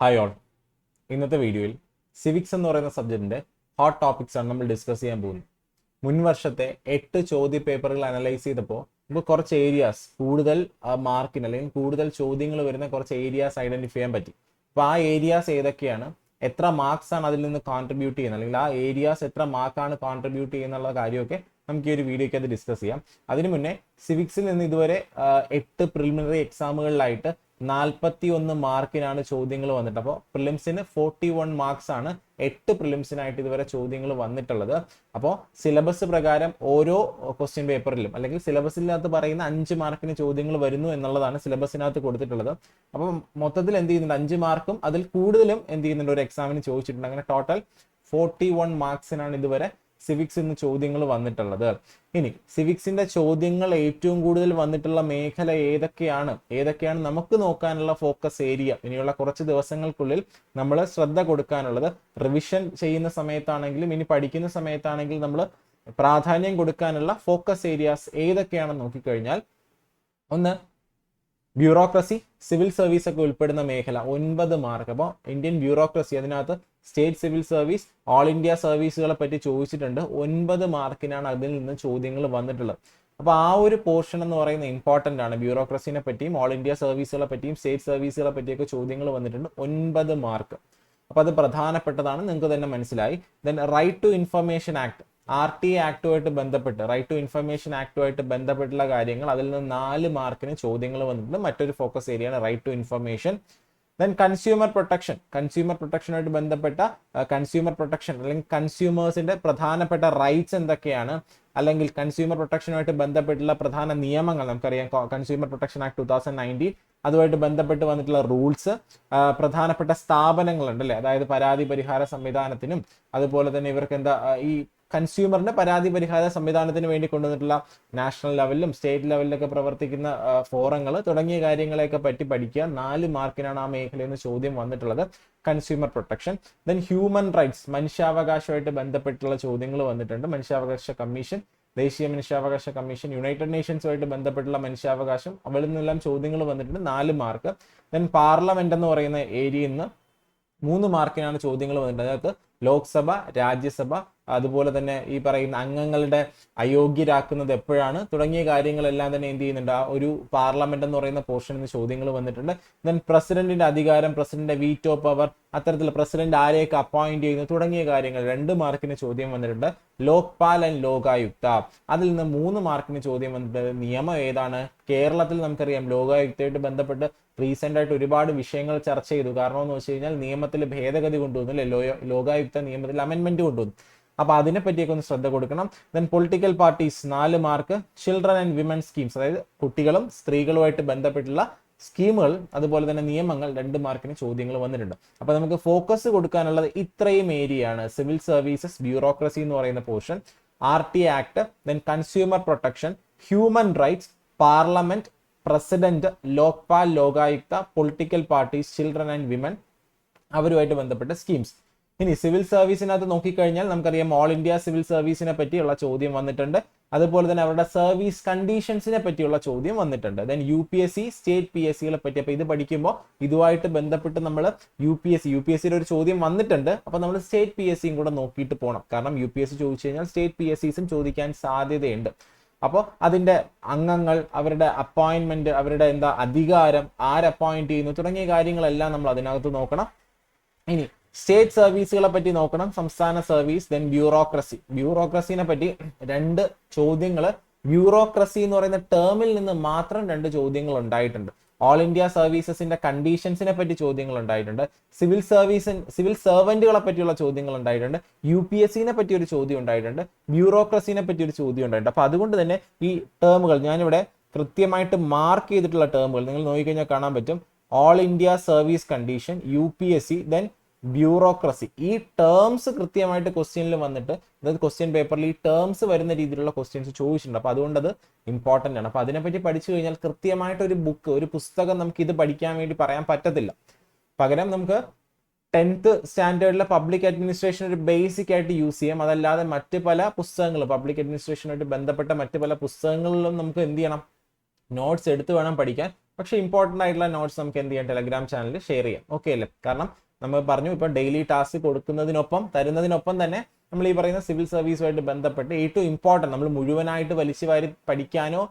Hi all ഇന്നത്തെ വീഡിയോയിൽ civics എന്ന് പറയുന്ന സബ്ജക്റ്റിന്റെ ഹോട്ട് ടോപ്പിക്സ് ആണ് നമ്മൾ ഡിസ്കസ് ചെയ്യാൻ പോകുന്നത്. മുൻ വർഷത്തെ എട്ട് ചോദ്യ പേപ്പറുകൾ അനലൈസ് ചെയ്തപ്പോൾ നമുക്ക് കുറച്ച് ഏരിയാസ് കൂടുതൽ മാർക്കിന് അല്ലെങ്കിൽ കൂടുതൽ ചോദ്യങ്ങൾ വരുന്ന കുറച്ച് ഏരിയാസ് ഐഡന്റിഫൈ ചെയ്യാൻ പറ്റി. അപ്പോൾ ആ ഏരിയാസ് ഏതൊക്കെയാണ് എത്ര മാർക്സ് ആണ് അതിൽ നിന്ന് കോൺട്രിബ്യൂട്ട് ചെയ്യുന്നത് അല്ലെങ്കിൽ ആ ഏരിയാസ് എത്ര മാർക്കാണ് കോൺട്രിബ്യൂട്ട് ചെയ്യുന്നുള്ള കാര്യമൊക്കെ നമുക്ക് ഈ ഒരു വീഡിയോയ്ക്ക് അത് ഡിസ്കസ് ചെയ്യാം. അതിനു മുന്നേ സിവിക്സിൽ നിന്ന് ഇതുവരെ എട്ട് പ്രിലിമിനറി എക്സാമുകളിലായിട്ട് നാൽപ്പത്തി ഒന്ന് മാർക്കിനാണ് ചോദ്യങ്ങൾ വന്നിട്ട്. അപ്പോൾ പ്രിലിംസിന് ഫോർട്ടി വൺ മാർക്സ് ആണ് എട്ട് പ്രിലിംസിനായിട്ട് ഇതുവരെ ചോദ്യങ്ങൾ വന്നിട്ടുള്ളത്. അപ്പോൾ സിലബസ് പ്രകാരം ഓരോ ക്വസ്റ്റ്യൻ പേപ്പറിലും അല്ലെങ്കിൽ സിലബസിനകത്ത് പറയുന്ന അഞ്ച് മാർക്കിന് ചോദ്യങ്ങൾ വരുന്നു എന്നുള്ളതാണ് സിലബസിനകത്ത് കൊടുത്തിട്ടുള്ളത്. അപ്പോൾ മൊത്തത്തിൽ എന്ത് ചെയ്യുന്നുണ്ട്? അഞ്ച് മാർക്കും അതിൽ കൂടുതലും എന്ത് ചെയ്യുന്നുണ്ട്? ഒരു എക്സാമിന് ചോദിച്ചിട്ടുണ്ട്. അങ്ങനെ ടോട്ടൽ ഫോർട്ടി വൺ മാർക്സിനാണ് ഇതുവരെ സിവിക്സ് ഇന്ന് ചോദ്യങ്ങൾ വന്നിട്ടുള്ളത്. ഇനി സിവിക്സിന്റെ ചോദ്യങ്ങൾ ഏറ്റവും കൂടുതൽ വന്നിട്ടുള്ള മേഖല ഏതൊക്കെയാണ്? ഏതൊക്കെയാണ് നമുക്ക് നോക്കാനുള്ള ഫോക്കസ് ഏരിയ ഇനിയുള്ള കുറച്ച് ദിവസങ്ങൾക്കുള്ളിൽ നമ്മൾ ശ്രദ്ധ കൊടുക്കാനുള്ളത് റിവിഷൻ ചെയ്യുന്ന സമയത്താണെങ്കിലും ഇനി പഠിക്കുന്ന സമയത്താണെങ്കിലും നമ്മൾ പ്രാധാന്യം കൊടുക്കാനുള്ള ഫോക്കസ് ഏരിയാസ് ഏതൊക്കെയാണെന്ന് നോക്കിക്കഴിഞ്ഞാൽ ഒന്ന് ബ്യൂറോക്രസി സിവിൽ സർവീസ് ഒക്കെ ഉൾപ്പെടുന്ന മേഖല. ഒൻപത് മാർക്ക്. അപ്പോൾ ഇന്ത്യൻ ബ്യൂറോക്രസി അതിനകത്ത് state civil service all India സർവീസുകളെ പറ്റി ചോദിച്ചിട്ടുണ്ട്. ഒൻപത് മാർക്കിനാണ് അതിൽ നിന്ന് ചോദ്യങ്ങൾ വന്നിട്ടുള്ളത്. അപ്പോൾ ആ ഒരു പോർഷൻ എന്ന് പറയുന്നത് ഇമ്പോർട്ടന്റ് ആണ്. ബ്യൂറോക്രസിനെ പറ്റിയും ഓൾ ഇന്ത്യ സർവീസുകളെ പറ്റിയും സ്റ്റേറ്റ് സർവീസുകളെ പറ്റിയൊക്കെ ചോദ്യങ്ങൾ വന്നിട്ടുണ്ട്. ഒൻപത് മാർക്ക്. അപ്പോൾ അത് പ്രധാനപ്പെട്ടതാണ്. നിങ്ങൾക്ക് തന്നെ മനസ്സിലായി. Then right to information act R T ആക്ടുമായിട്ട് ബന്ധപ്പെട്ട് റൈറ്റ് ടു ഇൻഫർമേഷൻ ആക്ടുമായിട്ട് ബന്ധപ്പെട്ടുള്ള കാര്യങ്ങൾ അതിൽ നിന്ന് നാല് മാർക്കിന് ചോദ്യങ്ങൾ വന്നിട്ടുണ്ട്. മറ്റൊരു ഫോക്കസ് ഏരിയയാണ് right to information then consumer protection consumer പ്രൊട്ടക്ഷനുമായിട്ട് ബന്ധപ്പെട്ട കൺസ്യൂമർ പ്രൊട്ടക്ഷൻ അല്ലെങ്കിൽ കൺസ്യൂമേഴ്സിന്റെ പ്രധാനപ്പെട്ട റൈറ്റ്സ് എന്തൊക്കെയാണ്? അല്ലെങ്കിൽ കൺസ്യൂമർ പ്രൊട്ടക്ഷനുമായിട്ട് ബന്ധപ്പെട്ടുള്ള പ്രധാന നിയമങ്ങൾ നമുക്കറിയാം consumer protection act two thousand nineteen അതുമായിട്ട് ബന്ധപ്പെട്ട് വന്നിട്ടുള്ള റൂൾസ് പ്രധാനപ്പെട്ട സ്ഥാപനങ്ങളുണ്ട് അല്ലേ അതായത് പരാതി പരിഹാര സംവിധാനത്തിനും അതുപോലെ തന്നെ ഇവർക്ക് എന്താ ഈ കൺസ്യൂമറിന്റെ പരാതി പരിഹാര സംവിധാനത്തിന് വേണ്ടി കൊണ്ടുവന്നിട്ടുള്ള നാഷണൽ ലെവലിലും സ്റ്റേറ്റ് ലെവലിലൊക്കെ പ്രവർത്തിക്കുന്ന ഫോറങ്ങൾ തുടങ്ങിയ കാര്യങ്ങളെയൊക്കെ പറ്റി പഠിക്കുക. നാല് മാർക്കിനാണ് ആ മേഖലയിൽ നിന്ന് ചോദ്യം വന്നിട്ടുള്ളത്. Consumer protection then human rights മനുഷ്യാവകാശമായിട്ട് ബന്ധപ്പെട്ടുള്ള ചോദ്യങ്ങൾ വന്നിട്ടുണ്ട്. മനുഷ്യാവകാശ കമ്മീഷൻ ദേശീയ മനുഷ്യാവകാശ കമ്മീഷൻ യുണൈറ്റഡ് നേഷൻസുമായിട്ട് ബന്ധപ്പെട്ടുള്ള മനുഷ്യാവകാശം അവിടെ നിന്നെല്ലാം ചോദ്യങ്ങൾ വന്നിട്ടുണ്ട്. നാല് മാർക്ക്. ദെൻ പാർലമെന്റ് എന്ന് പറയുന്ന ഏരിയയിൽ നിന്ന് മൂന്ന് മാർക്കിനാണ് ചോദ്യങ്ങൾ വന്നിട്ടുണ്ട് അതായത് ലോക്സഭ രാജ്യസഭ അതുപോലെ തന്നെ ഈ പറയുന്ന അംഗങ്ങളുടെ അയോഗ്യരാക്കുന്നത് എപ്പോഴാണ്? തുടങ്ങിയ കാര്യങ്ങളെല്ലാം തന്നെ എന്ത് ചെയ്യുന്നുണ്ട്? ആ ഒരു പാർലമെന്റ് എന്ന് പറയുന്ന പോർഷനിൽ നിന്ന് ചോദ്യങ്ങൾ വന്നിട്ടുണ്ട്. ദെൻ പ്രസിഡന്റിന്റെ അധികാരം പ്രസിഡന്റിന്റെ വീറ്റോ പവർ അത്തരത്തിൽ പ്രസിഡന്റ് ആരെയൊക്കെ അപ്പോയിന്റ് ചെയ്യുന്നു? തുടങ്ങിയ കാര്യങ്ങൾ. രണ്ട് മാർക്കിന് ചോദ്യം വന്നിട്ടുണ്ട്. ലോക്പാൽ ആൻഡ് ലോകായുക്ത. അതിൽ നിന്ന് മൂന്ന് മാർക്കിന് ചോദ്യം വന്നിട്ടുണ്ട്. നിയമം ഏതാണ്? കേരളത്തിൽ നമുക്കറിയാം ലോകായുക്തയായിട്ട് ബന്ധപ്പെട്ട് റീസെന്റ് ആയിട്ട് ഒരുപാട് വിഷയങ്ങൾ ചർച്ച ചെയ്തു. കാരണം എന്ന് വെച്ച് കഴിഞ്ഞാൽ നിയമത്തിൽ ഭേദഗതി കൊണ്ടുവന്നു അല്ലെ ലോ ലോകായുക്ത നിയമത്തിൽ അമെന്റ്മെന്റ് കൊണ്ടുവന്നു. അപ്പൊ അതിനെപ്പറ്റിയൊക്കെ ഒന്ന് ശ്രദ്ധ കൊടുക്കണം. ദെൻ പൊളിറ്റിക്കൽ പാർട്ടീസ് നാല് mark children and women schemes അതായത് കുട്ടികളും സ്ത്രീകളുമായിട്ട് ബന്ധപ്പെട്ടുള്ള സ്കീമുകൾ അതുപോലെ തന്നെ നിയമങ്ങൾ രണ്ട് മാർക്കിന് ചോദ്യങ്ങൾ വന്നിട്ടുണ്ട്. അപ്പൊ നമുക്ക് ഫോക്കസ് കൊടുക്കാനുള്ളത് ഇത്രയും ഏരിയയാണ് സിവിൽ സർവീസസ് ബ്യൂറോക്രസി എന്ന് പറയുന്ന portion R T act then consumer protection human rights parliament president Lokpal Lokayukta political parties children and women അവരുമായിട്ട് ബന്ധപ്പെട്ട സ്കീംസ് ഇനി സിവിൽ സർവീസിനകത്ത് നോക്കിക്കഴിഞ്ഞാൽ നമുക്കറിയാം ഓൾ ഇന്ത്യ സിവിൽ സർവീസിനെ പറ്റിയുള്ള ചോദ്യം വന്നിട്ടുണ്ട്. അതുപോലെ തന്നെ അവരുടെ സർവീസ് കണ്ടീഷൻസിനെ പറ്റിയുള്ള ചോദ്യം വന്നിട്ടുണ്ട്. Then U P S C state P S സികളെ പറ്റി. അപ്പൊ ഇത് പഠിക്കുമ്പോൾ ഇതുമായിട്ട് ബന്ധപ്പെട്ട് നമ്മൾ U P S C U P S സിയുടെ ഒരു ചോദ്യം വന്നിട്ടുണ്ട്. അപ്പൊ നമ്മൾ സ്റ്റേറ്റ് പി എസ് സിയും കൂടെ നോക്കിയിട്ട് പോകണം കാരണം യു പി എസ് സി ചോദിച്ചു കഴിഞ്ഞാൽ സ്റ്റേറ്റ് പി എസ് സിസും ചോദിക്കാൻ സാധ്യതയുണ്ട്. അപ്പോൾ അതിന്റെ അംഗങ്ങൾ അവരുടെ അപ്പോയിന്റ്മെന്റ് അവരുടെ എന്താ അധികാരം ആര് അപ്പോയിന്റ് ചെയ്യുന്നു തുടങ്ങിയ കാര്യങ്ങളെല്ലാം നമ്മൾ അതിനകത്ത് നോക്കണം. ഇനി സ്റ്റേറ്റ് സർവീസുകളെ പറ്റി നോക്കണം സംസ്ഥാന സർവീസ് ദെൻ ബ്യൂറോക്രസി ബ്യൂറോക്രസിനെ പറ്റി രണ്ട് ചോദ്യങ്ങൾ ബ്യൂറോക്രസി എന്ന് പറയുന്ന ടേമിൽ നിന്ന് മാത്രം രണ്ട് ചോദ്യങ്ങൾ ഉണ്ടായിട്ടുണ്ട്. ഓൾ ഇന്ത്യ സർവീസസിന്റെ കണ്ടീഷൻസിനെ പറ്റി ചോദ്യങ്ങൾ ഉണ്ടായിട്ടുണ്ട്. സിവിൽ സർവീസ് സിവിൽ സർവന്റുകളെ പറ്റിയുള്ള ചോദ്യങ്ങൾ ഉണ്ടായിട്ടുണ്ട്. യു പി എസ് സിനെ പറ്റി ഒരു ചോദ്യം ഉണ്ടായിട്ടുണ്ട്. ബ്യൂറോക്രസിനെ പറ്റി ഒരു ചോദ്യം ഉണ്ടായിട്ടുണ്ട്. അപ്പൊ അതുകൊണ്ട് തന്നെ ഈ ടേമുകൾ ഞാനിവിടെ കൃത്യമായിട്ട് മാർക്ക് ചെയ്തിട്ടുള്ള ടേമുകൾ നിങ്ങൾ നോക്കിക്കഴിഞ്ഞാൽ കാണാൻ പറ്റും. All India service condition U P S C then bureaucracy ഈ ടേംസ് കൃത്യമായിട്ട് ക്വസ്റ്റ്യനിൽ വന്നിട്ട് അതായത് ക്വസ്റ്റ്യൻ പേപ്പറിൽ ഈ ടേംസ് വരുന്ന രീതിയിലുള്ള ക്വസ്റ്റ്യൻസ് ചോദിച്ചിട്ടുണ്ട്. അപ്പൊ അതുകൊണ്ട് അത് ഇമ്പോർട്ടന്റ് ആണ്. അപ്പൊ അതിനെപ്പറ്റി പഠിച്ചു കഴിഞ്ഞാൽ കൃത്യമായിട്ട് ഒരു ബുക്ക് ഒരു പുസ്തകം നമുക്ക് ഇത് പഠിക്കാൻ വേണ്ടി പറയാൻ പറ്റത്തില്ല. പകരം നമുക്ക് ടെൻത്ത് സ്റ്റാൻഡേർഡിലെ പബ്ലിക് അഡ്മിനിസ്ട്രേഷൻ ഒരു ബേസിക് ആയിട്ട് യൂസ് ചെയ്യാം. അതല്ലാതെ മറ്റ് പല പുസ്തകങ്ങളും പബ്ലിക് അഡ്മിനിസ്ട്രേഷനുമായിട്ട് ബന്ധപ്പെട്ട മറ്റ് പല പുസ്തകങ്ങളിലും നമുക്ക് എന്ത് ചെയ്യണം? നോട്ട്സ് എടുത്ത് വേണം പഠിക്കാൻ. പക്ഷേ ഇമ്പോർട്ടന്റ് ആയിട്ടുള്ള നോട്ട്സ് നമുക്ക് എന്ത് ചെയ്യാം? ടെലഗ്രാം ചാനലിൽ ഷെയർ ചെയ്യാം. ഓക്കെ അല്ലേ? കാരണം നമ്മൾ പറഞ്ഞു ഇപ്പോൾ ഡെയിലി ടാസ്ക് കൊടുക്കുന്നതിനൊപ്പം തരുന്നതിനൊപ്പം തന്നെ നമ്മൾ ഈ പറയുന്ന സിവിൽ സർവീസുമായിട്ട് ബന്ധപ്പെട്ട് ഏറ്റവും ഇമ്പോർട്ടന്റ് നമ്മൾ മുഴുവനായിട്ട് വലിച്ചു വാരി പഠിക്കാനോ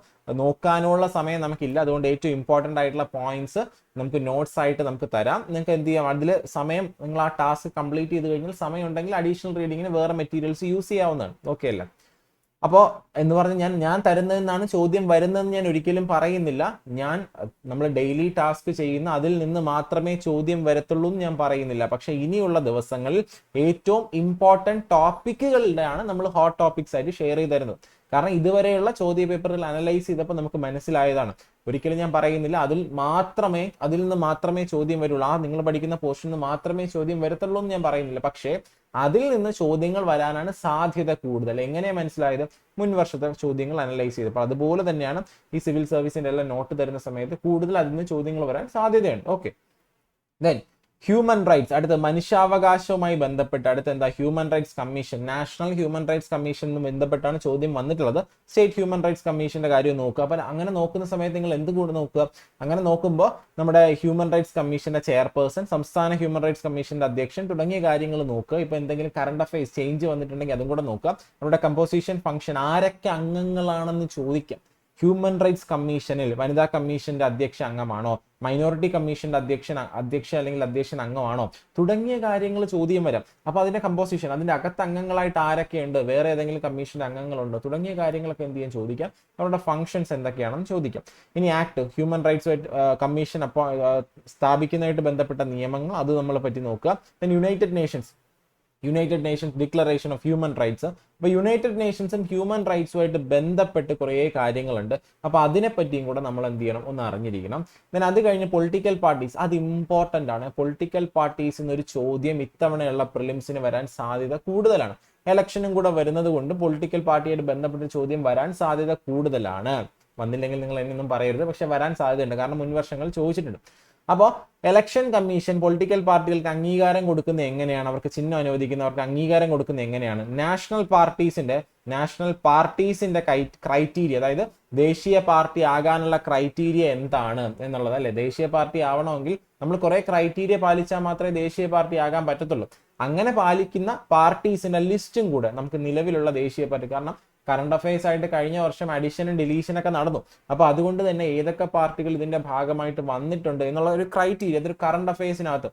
നോക്കാനോ ഉള്ള സമയം നമുക്കില്ല. അതുകൊണ്ട് ഏറ്റവും ഇമ്പോർട്ടന്റ് ആയിട്ടുള്ള പോയിന്റ്സ് നമുക്ക് നോട്ട്സ് ആയിട്ട് നമുക്ക് തരാം. നിങ്ങൾക്ക് എന്ത് ചെയ്യാം? അതിൽ സമയം നിങ്ങൾ ആ ടാസ്ക് കംപ്ലീറ്റ് ചെയ്ത് കഴിഞ്ഞാൽ സമയം ഉണ്ടെങ്കിൽ അഡീഷണൽ റീഡിങ്ങിന് വേറെ മെറ്റീരിയൽസ് യൂസ് ചെയ്യാവുന്നതാണ്. ഓക്കെ അല്ലേ? അപ്പോൾ എന്ന് പറഞ്ഞ് ഞാൻ ഞാൻ തരുന്നതെന്നാണ് ചോദ്യം വരുന്നതെന്ന് ഞാൻ ഒരിക്കലും പറയുന്നില്ല. ഞാൻ നമ്മൾ ഡെയിലി ടാസ്ക് ചെയ്യുന്ന അതിൽ നിന്ന് മാത്രമേ ചോദ്യം വരത്തുള്ളൂ എന്ന് ഞാൻ പറയുന്നില്ല. പക്ഷേ ഇനിയുള്ള ദിവസങ്ങളിൽ ഏറ്റവും ഇമ്പോർട്ടന്റ് ടോപ്പിക്കുകളിലാണ് നമ്മൾ ഹോട്ട് ടോപ്പിക്സ് ആയിട്ട് ഷെയർ ചെയ്ത് തരുന്നത്. കാരണം ഇതുവരെയുള്ള ചോദ്യ പേപ്പറുകൾ അനലൈസ് ചെയ്തപ്പോൾ നമുക്ക് മനസ്സിലായതാണ്. ഒരിക്കലും ഞാൻ പറയുന്നില്ല. അതിൽ മാത്രമേ അതിൽ നിന്ന് മാത്രമേ ചോദ്യം വരുള്ളൂ. ആ നിങ്ങൾ പഠിക്കുന്ന പോർഷനിൽ നിന്ന് മാത്രമേ ചോദ്യം വരത്തുള്ളൂ എന്ന് ഞാൻ പറയുന്നില്ല. പക്ഷേ അതിൽ നിന്ന് ചോദ്യങ്ങൾ വരാനാണ് സാധ്യത കൂടുതൽ. എങ്ങനെ മനസ്സിലായത്? മുൻ വർഷത്തെ ചോദ്യങ്ങൾ അനലൈസ് ചെയ്തപ്പോൾ അതുപോലെ തന്നെയാണ് ഈ സിവിൽ സർവീസിന്റെ എല്ലാം നോട്ട് തരുന്ന സമയത്ത് കൂടുതൽ അതിൽ നിന്ന് ചോദ്യങ്ങൾ വരാൻ സാധ്യതയുണ്ട്. ഓക്കെ ദെൻ ഹ്യൂമൻ റൈറ്റ്സ് അടുത്ത മനുഷ്യാവകാശവുമായി ബന്ധപ്പെട്ട് അടുത്ത എന്താ human rights commission national human rights കമ്മീഷനും ബന്ധപ്പെട്ടാണ് ചോദ്യം വന്നിട്ടുള്ളത്. സ്റ്റേറ്റ് ഹ്യൂമൻ റൈറ്റ്സ് കമ്മീഷന്റെ കാര്യം നോക്കുക. അപ്പം അങ്ങനെ നോക്കുന്ന സമയത്ത് നിങ്ങൾ എന്ത് കൂടെ നോക്കുക? അങ്ങനെ നോക്കുമ്പോൾ നമ്മുടെ ഹ്യൂമൻ റൈറ്റ്സ് കമ്മീഷന്റെ ചെയർപേഴ്സൺ സംസ്ഥാന ഹ്യൂമൻ റൈറ്റ്സ് കമ്മീഷന്റെ അധ്യക്ഷൻ തുടങ്ങിയ കാര്യങ്ങൾ നോക്കുക. ഇപ്പൊ എന്തെങ്കിലും കറണ്ട് അഫയേഴ്സ് ചേഞ്ച് വന്നിട്ടുണ്ടെങ്കിൽ അതും കൂടെ നോക്കുക. നമ്മുടെ കമ്പോസിഷൻ ഫംഗ്ഷൻ ആരൊക്കെ അംഗങ്ങളാണെന്ന് ചോദിക്കാം. ഹ്യൂമൻ റൈറ്റ്സ് കമ്മീഷനിൽ വനിതാ കമ്മീഷന്റെ അധ്യക്ഷ അംഗമാണോ? മൈനോറിറ്റി കമ്മീഷന്റെ അധ്യക്ഷൻ അധ്യക്ഷ അല്ലെങ്കിൽ അധ്യക്ഷൻ അംഗമാണോ? തുടങ്ങിയ കാര്യങ്ങൾ ചോദ്യം വരാം. അപ്പൊ അതിന്റെ കമ്പോസിഷൻ അതിന്റെ അകത്ത് അംഗങ്ങളായിട്ട് ആരൊക്കെയുണ്ട്? വേറെ ഏതെങ്കിലും കമ്മീഷന്റെ അംഗങ്ങളുണ്ടോ? തുടങ്ങിയ കാര്യങ്ങളൊക്കെ എന്ത് ചെയ്യാൻ ചോദിക്കാം. അവരുടെ ഫങ്ഷൻസ് എന്തൊക്കെയാണെന്ന് ചോദിക്കാം. ഇനി ആക്ട് ഹ്യൂമൻ റൈറ്റ്സ് കമ്മീഷൻ അപ്പോ സ്ഥാപിക്കുന്നതായിട്ട് ബന്ധപ്പെട്ട നിയമങ്ങൾ അത് നമ്മളെ പറ്റി നോക്കുക. Then United Nations United Nations declaration of human rights അപ്പോൾ യുണൈറ്റഡ് നേഷൻസും ഹ്യൂമൻ റൈറ്റ്സുമായിട്ട് ബന്ധപ്പെട്ട് കുറേ കാര്യങ്ങളുണ്ട്. അപ്പോൾ അതിനെപ്പറ്റിയും കൂടെ നമ്മൾ എന്ത് ചെയ്യണം? ഒന്ന് അറിഞ്ഞിരിക്കണം. ദെൻ അത് കഴിഞ്ഞ് പൊളിറ്റിക്കൽ പാർട്ടീസ് അത് ഇമ്പോർട്ടന്റ് ആണ്. പൊളിറ്റിക്കൽ പാർട്ടീസ് എന്നൊരു ചോദ്യം ഇത്തവണയുള്ള പ്രിലിംസിന് വരാൻ സാധ്യത കൂടുതലാണ്. ഇലക്ഷനും കൂടെ വരുന്നത് കൊണ്ട് പൊളിറ്റിക്കൽ പാർട്ടിയായിട്ട് ബന്ധപ്പെട്ട ചോദ്യം വരാൻ സാധ്യത കൂടുതലാണ്. വന്നില്ലെങ്കിൽ നിങ്ങൾ എന്നൊന്നും പറയരുത്. പക്ഷെ വരാൻ സാധ്യതയുണ്ട്. കാരണം മുൻവർഷങ്ങൾ ചോദിച്ചിട്ടുണ്ട്. അപ്പോൾ ഇലക്ഷൻ കമ്മീഷൻ പൊളിറ്റിക്കൽ പാർട്ടികൾക്ക് അംഗീകാരം കൊടുക്കുന്നത് എങ്ങനെയാണ്? അവർക്ക് ചിഹ്നം അനുവദിക്കുന്നവർക്ക് അംഗീകാരം കൊടുക്കുന്നത് എങ്ങനെയാണ്? നാഷണൽ പാർട്ടീസിന്റെ നാഷണൽ പാർട്ടീസിന്റെ ക്രൈറ്റീരിയ അതായത് ദേശീയ പാർട്ടി ആകാനുള്ള ക്രൈറ്റീരിയ എന്താണ് എന്നുള്ളത് അല്ലെ? ദേശീയ പാർട്ടി ആവണമെങ്കിൽ നമ്മൾ കുറെ ക്രൈറ്റീരിയ പാലിച്ചാൽ മാത്രമേ ദേശീയ പാർട്ടി ആകാൻ പറ്റത്തുള്ളൂ. അങ്ങനെ പാലിക്കുന്ന പാർട്ടീസിന്റെ ലിസ്റ്റും കൂടെ നമുക്ക് നിലവിലുള്ള ദേശീയ പാർട്ടി കാരണം കറണ്ട് അഫയേഴ്സ് ആയിട്ട് കഴിഞ്ഞ വർഷം അഡീഷനും ഡിലീഷനൊക്കെ നടന്നു. അപ്പൊ അതുകൊണ്ട് തന്നെ ഏതൊക്കെ പാർട്ടികൾ ഇതിന്റെ ഭാഗമായിട്ട് വന്നിട്ടുണ്ട് എന്നുള്ള ഒരു ക്രൈറ്റീരിയ അതൊരു കറണ്ട് അഫയേഴ്സിനകത്ത്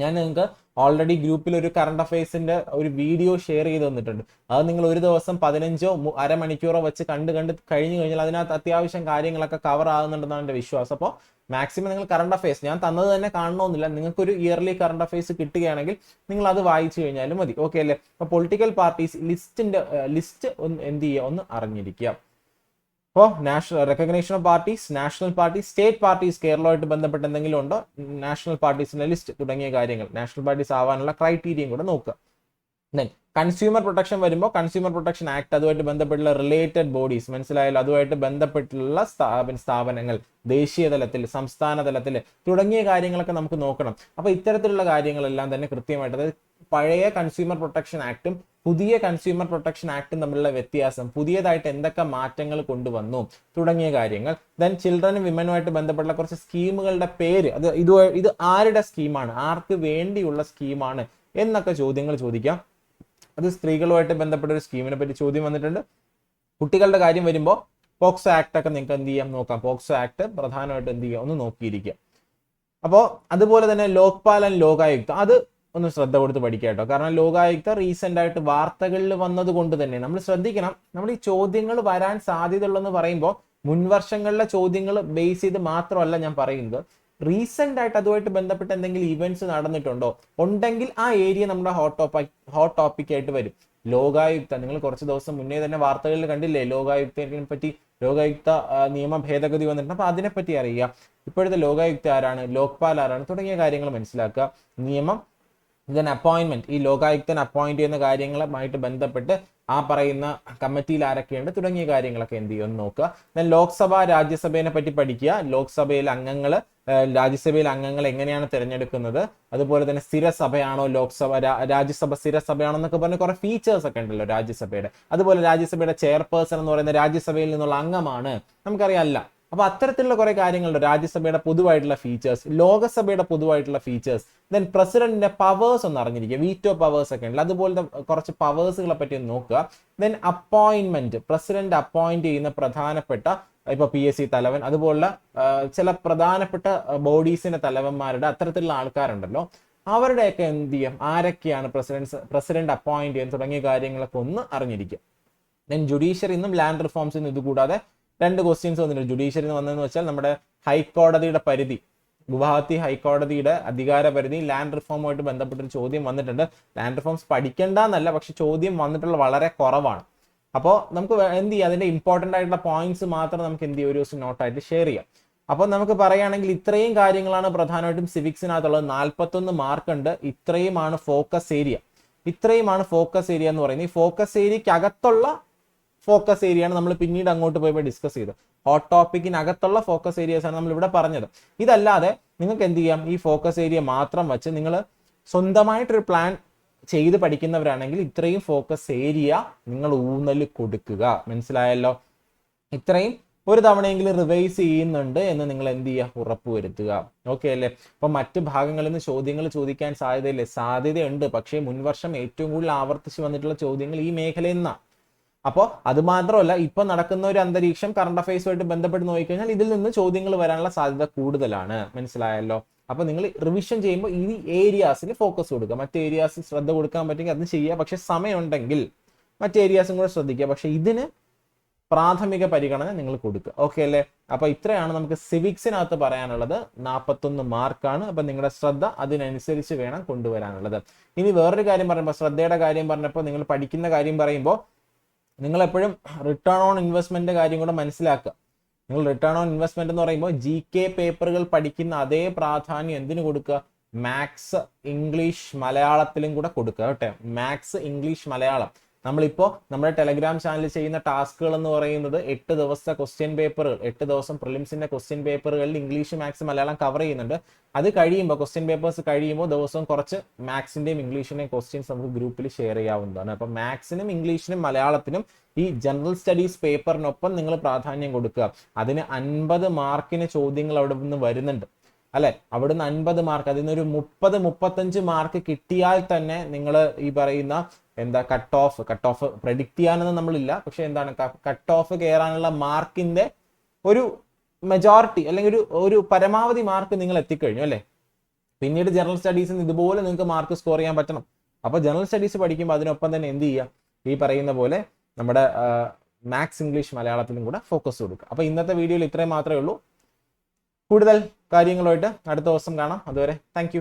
ഞാൻ നിങ്ങൾക്ക് ഓൾറെഡി ഗ്രൂപ്പിൽ ഒരു കറണ്ട് അഫയേഴ്സിന്റെ ഒരു വീഡിയോ ഷെയർ ചെയ്ത് തന്നിട്ടുണ്ട്. അത് നിങ്ങൾ ഒരു ദിവസം പതിനഞ്ചോ അരമണിക്കൂറോ വെച്ച് കണ്ട് കണ്ട് കഴിഞ്ഞു കഴിഞ്ഞാൽ അതിനകത്ത് അത്യാവശ്യം കാര്യങ്ങളൊക്കെ കവർ ആകുന്നുണ്ടെന്നാണ് എന്റെ വിശ്വാസം. അപ്പോൾ മാക്സിമം നിങ്ങൾ കറണ്ട് അഫയേഴ്സ് ഞാൻ തന്നത് തന്നെ കാണണമെന്നില്ല. നിങ്ങൾക്ക് ഒരു ഇയർലി കറണ്ട് അഫയേഴ്സ് കിട്ടുകയാണെങ്കിൽ നിങ്ങൾ അത് വായിച്ചു കഴിഞ്ഞാലും മതി. ഓക്കെ അല്ലേ? അപ്പോൾ പൊളിറ്റിക്കൽ പാർട്ടീസ് ലിസ്റ്റിന്റെ ലിസ്റ്റ് ഒന്ന് എന്ത് ചെയ്യുക? ഒന്ന് അറിഞ്ഞിരിക്കുക. അപ്പോൾ national recognition of parties national party state parties കേരളമായിട്ട് ബന്ധപ്പെട്ട് എന്തെങ്കിലും ഉണ്ടോ? നാഷണൽ പാർട്ടീസിന്റെ ലിസ്റ്റ് തുടങ്ങിയ കാര്യങ്ങൾ നാഷണൽ പാർട്ടീസ് ആവാനുള്ള ക്രൈറ്റീരിയയും കൂടെ നോക്കുക. ദെൻ കൺസ്യൂമർ പ്രൊട്ടക്ഷൻ വരുമ്പോൾ കൺസ്യൂമർ പ്രൊട്ടക്ഷൻ ആക്ട് അതുമായിട്ട് ബന്ധപ്പെട്ടുള്ള റിലേറ്റഡ് ബോഡീസ് മനസ്സിലായാലും അതുമായിട്ട് ബന്ധപ്പെട്ടുള്ള സ്ഥാപന സ്ഥാപനങ്ങൾ ദേശീയ തലത്തിൽ സംസ്ഥാന തലത്തിൽ തുടങ്ങിയ കാര്യങ്ങളൊക്കെ നമുക്ക് നോക്കണം. അപ്പോൾ ഇത്തരത്തിലുള്ള കാര്യങ്ങളെല്ലാം തന്നെ കൃത്യമായിട്ട് അതായത് പഴയ കൺസ്യൂമർ പ്രൊട്ടക്ഷൻ ആക്ടും പുതിയ കൺസ്യൂമർ പ്രൊട്ടക്ഷൻ ആക്ടും തമ്മിലുള്ള വ്യത്യാസം പുതിയതായിട്ട് എന്തൊക്കെ മാറ്റങ്ങൾ കൊണ്ടുവന്നു തുടങ്ങിയ കാര്യങ്ങൾ. ദെൻ ചിൽഡ്രനും വിമനുമായിട്ട് ബന്ധപ്പെട്ട കുറച്ച് സ്കീമുകളുടെ പേര് അത് ഇത് ഇത് ആരുടെ സ്കീമാണ് ആർക്ക് വേണ്ടിയുള്ള സ്കീമാണ് എന്നൊക്കെ ചോദ്യങ്ങൾ ചോദിക്കാം. അത് സ്ത്രീകളുമായിട്ട് ബന്ധപ്പെട്ട ഒരു സ്കീമിനെ പറ്റി ചോദ്യം വന്നിട്ടുണ്ട്. കുട്ടികളുടെ കാര്യം വരുമ്പോൾ പോക്സോ ആക്ട് ഒക്കെ നിങ്ങൾക്ക് എന്ത് ചെയ്യാം നോക്കാം. പോക്സോ ആക്ട് പ്രധാനമായിട്ട് എന്ത് ചെയ്യാം? ഒന്ന് നോക്കിയിരിക്കുക. അപ്പോൾ അതുപോലെ തന്നെ ലോക്പാൽ ആൻഡ് ലോകായുക്ത അത് ഒന്ന് ശ്രദ്ധ കൊടുത്ത് പഠിക്കുക കേട്ടോ. കാരണം ലോകായുക്ത റീസെന്റ് ആയിട്ട് വാർത്തകളിൽ വന്നത് കൊണ്ട് തന്നെ നമ്മൾ ശ്രദ്ധിക്കണം. നമ്മൾ ഈ ചോദ്യങ്ങൾ വരാൻ സാധ്യതയുള്ളെന്ന് പറയുമ്പോൾ മുൻവർഷങ്ങളിലെ ചോദ്യങ്ങൾ ബേസ് ചെയ്ത് മാത്രമല്ല ഞാൻ പറയുന്നത്. റീസെന്റ് ആയിട്ട് അതുമായിട്ട് ബന്ധപ്പെട്ട് എന്തെങ്കിലും ഇവന്റ്സ് നടന്നിട്ടുണ്ടോ? ഉണ്ടെങ്കിൽ ആ ഏരിയ നമ്മുടെ ഹോട്ട് ടോപ്പിക് ഹോട്ട് ടോപ്പിക് ആയിട്ട് വരും. ലോകായുക്ത നിങ്ങൾ കുറച്ച് ദിവസം മുന്നേ തന്നെ വാർത്തകളിൽ കണ്ടില്ലേ? ലോകായുക്തനെ പറ്റി ലോകായുക്ത നിയമ ഭേദഗതി വന്നിട്ടുണ്ട്. അപ്പൊ അതിനെപ്പറ്റി അറിയുക. ഇപ്പോഴത്തെ ലോകായുക്ത ആരാണ്? ലോക്പാൽ ആരാണ്? തുടങ്ങിയ കാര്യങ്ങൾ മനസ്സിലാക്കുക. നിയമം ദെൻ അപ്പോയിൻമെന്റ് ഈ ലോകായുക്തൻ അപ്പോയിന്റ് ചെയ്യുന്ന കാര്യങ്ങളുമായിട്ട് ബന്ധപ്പെട്ട് ആ പറയുന്ന കമ്മിറ്റിയിൽ ആരൊക്കെയുണ്ട് തുടങ്ങിയ കാര്യങ്ങളൊക്കെ എന്ത് ചെയ്യും ഒന്ന് നോക്കുക. ദെൻ ലോക്സഭ രാജ്യസഭയെ പറ്റി പഠിക്കുക. ലോക്സഭയിൽ അംഗങ്ങൾ രാജ്യസഭയിൽ അംഗങ്ങൾ എങ്ങനെയാണ് തിരഞ്ഞെടുക്കുന്നത്? അതുപോലെ തന്നെ സ്ഥിരസഭയാണോ ലോക്സഭ രാജ്യസഭ സ്ഥിരസഭയാണോ എന്നൊക്കെ പറഞ്ഞ കുറെ ഫീച്ചേഴ്സ് ഒക്കെ ഉണ്ടല്ലോ രാജ്യസഭയുടെ. അതുപോലെ രാജ്യസഭയുടെ ചെയർപേഴ്സൺ എന്ന് പറയുന്ന രാജ്യസഭയിൽ നിന്നുള്ള അംഗമാണ്. നമുക്കറിയാം അല്ല. അപ്പൊ അത്തരത്തിലുള്ള കുറെ കാര്യങ്ങളുണ്ട്. രാജ്യസഭയുടെ പൊതുവായിട്ടുള്ള ഫീച്ചേഴ്സ് ലോകസഭയുടെ പൊതുവായിട്ടുള്ള ഫീച്ചേഴ്സ് ദെൻ പ്രസിഡന്റിന്റെ പവേഴ്സ് ഒന്ന് അറിഞ്ഞിരിക്കുക. വീറ്റോ പവേഴ്സ് ഒക്കെ ഉണ്ട് അതുപോലത്തെ കുറച്ച് പവേഴ്സുകളെ പറ്റി ഒന്ന് നോക്കുക. ദെൻ അപ്പോയിന്റ്മെന്റ് പ്രസിഡന്റ് അപ്പോയിന്റ് ചെയ്യുന്ന പ്രധാനപ്പെട്ട ഇപ്പൊ പി എസ് സി തലവൻ അതുപോലുള്ള ചില പ്രധാനപ്പെട്ട ബോഡീസിന്റെ തലവന്മാരുടെ അത്തരത്തിലുള്ള ആൾക്കാരുണ്ടല്ലോ. അവരുടെയൊക്കെ എന്ത് ചെയ്യും? ആരൊക്കെയാണ് പ്രസിഡന്റ് പ്രസിഡന്റ് അപ്പോയിന്റ് ചെയ്യുന്ന തുടങ്ങിയ കാര്യങ്ങളൊക്കെ ഒന്ന് അറിഞ്ഞിരിക്കുക. ദെൻ ജുഡീഷ്യറി ഇന്നും ലാൻഡ് റിഫോംസ് ഇന്നും ഇതുകൂടാതെ രണ്ട് ക്വസ്റ്റ്യൻസ് വന്നിട്ടുണ്ട്. ജുഡീഷ്യറി എന്ന് വന്നതെന്ന് വെച്ചാൽ നമ്മുടെ ഹൈക്കോടതിയുടെ പരിധി ഗുവാഹത്തി ഹൈക്കോടതിയുടെ അധികാര പരിധി ലാൻഡ് റിഫോമുമായിട്ട് ബന്ധപ്പെട്ടൊരു ചോദ്യം വന്നിട്ടുണ്ട്. ലാൻഡ് റിഫോംസ് പഠിക്കേണ്ടെന്നല്ല പക്ഷെ ചോദ്യം വന്നിട്ടുള്ള വളരെ കുറവാണ്. അപ്പോൾ നമുക്ക് എന്ത് ചെയ്യാം? അതിന്റെ ഇമ്പോർട്ടന്റ് ആയിട്ടുള്ള പോയിന്റ്സ് മാത്രം നമുക്ക് എന്ത് ചെയ്യാം? ഒരു ദിവസം നോട്ടായിട്ട് ഷെയർ ചെയ്യാം. അപ്പോൾ നമുക്ക് പറയുകയാണെങ്കിൽ ഇത്രയും കാര്യങ്ങളാണ് പ്രധാനമായിട്ടും സിവിക്സിനകത്തുള്ളത് നാൽപ്പത്തൊന്ന് മാർക്ക് ഉണ്ട്. ഇത്രയുമാണ് ഫോക്കസ് ഏരിയ ഇത്രയുമാണ് ഫോക്കസ് ഏരിയ എന്ന് പറയുന്നത്. ഈ ഫോക്കസ് ഏരിയക്ക് അകത്തുള്ള ഫോക്കസ് ഏരിയയാണ് നമ്മൾ പിന്നീട് അങ്ങോട്ട് പോയപ്പോൾ ഡിസ്കസ് ചെയ്തത്. ഹോട്ട് ടോപ്പിക്കിനകത്തുള്ള ഫോക്കസ് ഏരിയസ് ആണ് നമ്മൾ ഇവിടെ പറഞ്ഞത്. ഇതല്ലാതെ നിങ്ങൾക്ക് എന്ത് ചെയ്യാം? ഈ ഫോക്കസ് ഏരിയ മാത്രം വെച്ച് നിങ്ങൾ സ്വന്തമായിട്ടൊരു പ്ലാൻ ചെയ്ത് പഠിക്കുന്നവരാണെങ്കിൽ ഇത്രയും ഫോക്കസ് ഏരിയ നിങ്ങൾ ഊന്നൽ കൊടുക്കുക. മനസ്സിലായല്ലോ? ഇത്രയും ഒരു തവണയെങ്കിലും റിവൈസ് ചെയ്യുന്നുണ്ട് എന്ന് നിങ്ങൾ എന്ത് ചെയ്യുക? ഉറപ്പുവരുത്തുക. ഓക്കെ അല്ലേ? അപ്പൊ മറ്റ് ഭാഗങ്ങളിൽ നിന്ന് ചോദ്യങ്ങൾ ചോദിക്കാൻ സാധ്യതയില്ലേ? സാധ്യതയുണ്ട്. പക്ഷേ മുൻവർഷം ഏറ്റവും കൂടുതൽ ആവർത്തിച്ച് വന്നിട്ടുള്ള ചോദ്യങ്ങൾ ഈ മേഖലയിൽ നിന്നാണ്. അപ്പോൾ അത് മാത്രമല്ല ഇപ്പൊ നടക്കുന്ന ഒരു അന്തരീക്ഷം കറണ്ട് അഫയേഴ്സുമായിട്ട് ബന്ധപ്പെട്ട് നോക്കിക്കഴിഞ്ഞാൽ ഇതിൽ നിന്ന് ചോദ്യങ്ങൾ വരാനുള്ള സാധ്യത കൂടുതലാണ്. മനസ്സിലായല്ലോ? അപ്പൊ നിങ്ങൾ റിവിഷൻ ചെയ്യുമ്പോൾ ഈ ഏരിയാസിൽ ഫോക്കസ് കൊടുക്കുക. മറ്റ് ഏരിയാസിൽ ശ്രദ്ധ കൊടുക്കാൻ പറ്റുമെങ്കിൽ അത് ചെയ്യുക. പക്ഷെ സമയമുണ്ടെങ്കിൽ മറ്റ് ഏരിയാസും കൂടെ ശ്രദ്ധിക്കുക. പക്ഷെ ഇതിന് പ്രാഥമിക പരിഗണന നിങ്ങൾ കൊടുക്കുക. ഓക്കെ അല്ലേ? അപ്പൊ ഇത്രയാണ് നമുക്ക് സിവിക്സിനകത്ത് പറയാനുള്ളത്. നാൽപ്പത്തൊന്ന് മാർക്കാണ്. അപ്പൊ നിങ്ങളുടെ ശ്രദ്ധ അതിനനുസരിച്ച് വേണം കൊണ്ടുവരാനുള്ളത്. ഇനി വേറൊരു കാര്യം പറയുമ്പോൾ ശ്രദ്ധയുടെ കാര്യം പറഞ്ഞപ്പോൾ നിങ്ങൾ പഠിക്കുന്ന കാര്യം പറയുമ്പോൾ നിങ്ങൾ എപ്പോഴും റിട്ടേൺ ഓൺ ഇൻവെസ്റ്റ്മെന്റ് കാര്യം കൂടെ മനസ്സിലാക്കുക. നിങ്ങൾ റിട്ടേൺ ഓൺ ഇൻവെസ്റ്റ്മെന്റ് എന്ന് പറയുമ്പോൾ ജി കെ പേപ്പറുകൾ പഠിക്കുന്ന അതേ പ്രാധാന്യം എന്തിനു കൊടുക്കുക? മാത്സ് ഇംഗ്ലീഷ് മലയാളത്തിലും കൂടെ കൊടുക്കുക കേട്ടെ. Maths English Malayalam. നമ്മളിപ്പോ നമ്മുടെ ടെലഗ്രാം ചാനലിൽ ചെയ്യുന്ന ടാസ്കുകൾ എന്ന് പറയുന്നത് എട്ട് ദിവസത്തെ ക്വസ്റ്റ്യൻ പേപ്പറുകൾ എട്ട് ദിവസം പ്രിലിംസിന്റെ ക്വസ്റ്റ്യൻ പേപ്പറുകളിൽ ഇംഗ്ലീഷ് മാത്സ് മലയാളം കവർ ചെയ്യുന്നുണ്ട്. അത് കഴിയുമ്പോൾ ക്വസ്റ്റ്യൻ പേപ്പേഴ്സ് കഴിയുമ്പോൾ ദിവസവും കുറച്ച് മാത്സിന്റെയും ഇംഗ്ലീഷിന്റെയും ക്വസ്റ്റ്യൻസ് നമുക്ക് ഗ്രൂപ്പിൽ ഷെയർ ചെയ്യാവുന്നതാണ്. അപ്പൊ മാത്സിനും ഇംഗ്ലീഷിനും മലയാളത്തിനും ഈ ജനറൽ സ്റ്റഡീസ് പേപ്പറിനൊപ്പം നിങ്ങൾ പ്രാധാന്യം കൊടുക്കുക. അതിന് അൻപത് മാർക്കിന് ചോദ്യങ്ങൾ അവിടെ നിന്ന് വരുന്നുണ്ട്. അല്ലെ? അവിടുന്ന് അൻപത് മാർക്ക് അതിൽ നിന്നൊരു മുപ്പത് മുപ്പത്തഞ്ച് മാർക്ക് കിട്ടിയാൽ തന്നെ നിങ്ങൾ ഈ പറയുന്ന എന്താ cut off cut off predict ചെയ്യാനൊന്നും നമ്മളില്ല. പക്ഷെ എന്താണ് കട്ട് ഓഫ് കയറാനുള്ള മാർക്കിന്റെ ഒരു മെജോറിറ്റി അല്ലെങ്കിൽ ഒരു ഒരു പരമാവധി മാർക്ക് നിങ്ങൾ എത്തിക്കഴിഞ്ഞു അല്ലേ? പിന്നീട് ജനറൽ സ്റ്റഡീസിൽ നിന്ന് ഇതുപോലെ നിങ്ങൾക്ക് മാർക്ക് സ്കോർ ചെയ്യാൻ പറ്റണം. അപ്പോൾ ജനറൽ സ്റ്റഡീസ് പഠിക്കുമ്പോൾ അതിനൊപ്പം തന്നെ എന്ത് ചെയ്യുക ഈ പറയുന്ന പോലെ നമ്മുടെ മാത്സ് ഇംഗ്ലീഷ് മലയാളത്തിലും കൂടെ ഫോക്കസ് കൊടുക്കുക. അപ്പോൾ ഇന്നത്തെ വീഡിയോയിൽ ഇത്രയും മാത്രമേ ഉള്ളൂ. കൂടുതൽ കാര്യങ്ങളുമായിട്ട് അടുത്ത ദിവസം കാണാം. അതുവരെ താങ്ക്